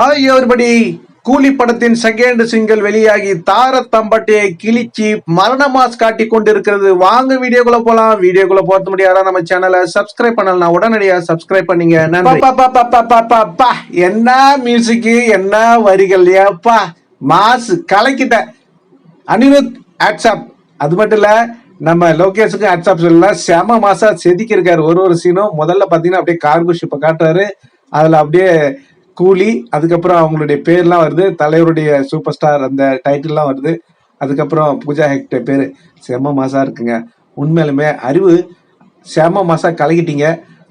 Hi everybody கூலி படத்தின் second single வெளியாகி தார தம்பட்டையை கிழிச்சி மரண மாஸ் காட்டி கொண்டிருக்கிறது. வாங்க வீடியோக்குள்ள போலாம். வீடியோக்குள்ள போறது முடியாதா நம்ம சேனலை சப்ஸ்கிரைப் பண்ணலாம் உடனடியா சப்ஸ்கிரைப் பண்ணீங்க. பா, பா, என்ன மியூசிக் என்ன வரிகள்? ஏப்பா மாஸ் கலக்கிட்ட. அனிருத் ஆட்சாப் அது மட்டும் இல்ல நம்ம லோகேஷுக்கு ஆட்சாப் சொல்லலாம் செம மாசா செதுக்கி இருக்காரு ஒரு ஒரு சீனும் முதல்ல பாத்தீங்கன்னா அப்படியே கார்கோ ஷிப்பை காட்டுறாரு. அதுல அப்படியே கூலி அதுக்கப்புறம் அவங்களுடைய பேர்லாம் வருது. தலைவருடைய சூப்பர் ஸ்டார் அந்த டைட்டில்லாம் வருது. அதுக்கப்புறம் பூஜா ஹெக்டே பேர். செம்ம மாசா இருக்குங்க. உண்மையிலுமே அறிவு செம்ம மாசா கலக்கிட்டீங்க.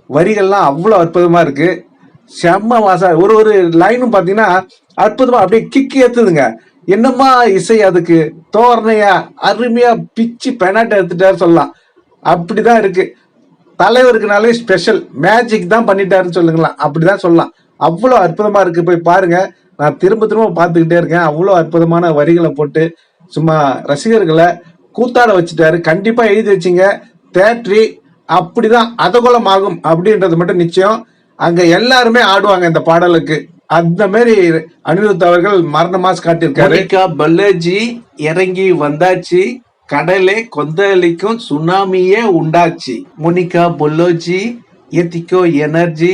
வரிகள்லாம் அவ்வளோ அற்புதமாக இருக்கு. செம்ம மாசா ஒரு ஒரு லைனும் பார்த்தீங்கன்னா அற்புதமாக அப்படியே கிக்கு ஏற்றுதுங்க என்னம்மா இசை அதுக்கு? தோரணையா அருமையா பிச்சு பெனாட்டை எடுத்துட்டாரு சொல்லலாம். அப்படிதான் இருக்கு. தலைவருக்குனாலே ஸ்பெஷல் மேஜிக் தான் பண்ணிட்டாருன்னு சொல்லுங்களேன். அப்படிதான் சொல்லலாம். அவ்வளோ அற்புதமாக இருக்குது போய் பாருங்கள் நான் திரும்ப திரும்ப பார்த்துக்கிட்டே இருக்கேன். அவ்வளோ அற்புதமான வரிகளை போட்டு சும்மா ரசிகர்களை கூத்தாட வச்சுட்டாரு. கண்டிப்பாக எழுதி வச்சிங்க. தேட்ரி அப்படிதான் அதகுலம் ஆகும் அப்படின்றது மட்டும் நிச்சயம். அங்கே எல்லாருமே ஆடுவாங்க இந்த பாடலுக்கு. அந்த மாதிரி அனிருத் அவர்கள் மரண மாஸ் காட்டியிருக்காரு. மோனிகா பல்லஜி இறங்கி வந்தாச்சு. கடலே கொந்தளிக்கும் சுனாமியே உண்டாச்சு. மோனிகா பொல்லோஜி ஏத்திக்கோ எனர்ஜி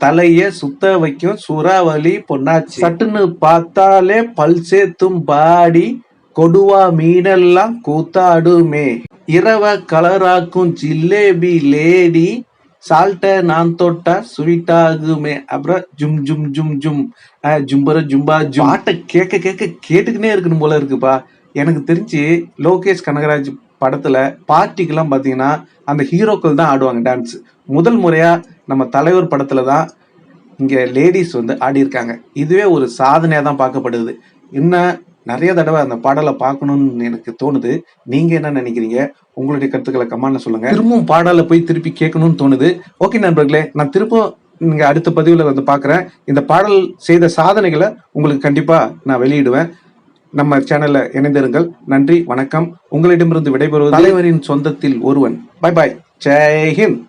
தலைய சுத்த வைக்கும் சூறாவளி பொன்னாச்சு. சட்டுன்னு பார்த்தாலே பல் சேர்த்தும் பாடி கொடுவா மீனெல்லாம் கூத்தாடுமே. இரவ கலராக்கும் ஜிலேபி லேடி சால்ட்ட நான் தொட்டா ஸ்வீட் ஆகுமே அப்புறம் ஜும் ஜும் ஜும் ஜும். ஜும்பர ஜும்பா ஜும். பாட்டை கேட்க கேட்க கேட்டுக்கினே இருக்கணும் போல இருக்குப்பா. எனக்கு தெரிஞ்சு லோகேஷ் கனகராஜ் படத்துல பார்ட்டிக்கெல்லாம் பாத்தீங்கன்னா அந்த ஹீரோக்கள் தான் ஆடுவாங்க டான்ஸ். முதல் முறையா நம்ம தலைவர் படத்துல தான் இங்க லேடிஸ் வந்து ஆடி இருக்காங்க இதுவே ஒரு சாதனையா தான் பார்க்கப்படுது. இன்னும் நிறைய தடவை அந்த பாடலை பார்க்கணும்னு எனக்கு தோணுது. நீங்க என்ன நினைக்கிறீங்க? உங்களுடைய கருத்துக்களை கமெண்ட்ல சொல்லுங்க. திரும்பவும் பாடலை போய் திருப்பி கேட்கணும்னு தோணுது. ஓகே நண்பர்களே நான் திரும்ப நீங்க அடுத்த பதிவுல வந்து பார்க்கறேன். இந்த பாடல் செய்த சாதனைகளை உங்களுக்கு கண்டிப்பா நான் வெளியிடுவேன். நம்ம சேனல்ல இணைந்திருங்கள். நன்றி வணக்கம். உங்களிடமிருந்து விடைபெறுவது தலைவரின் சொந்தத்தில் ஒருவன். Bye bye Jai Hind.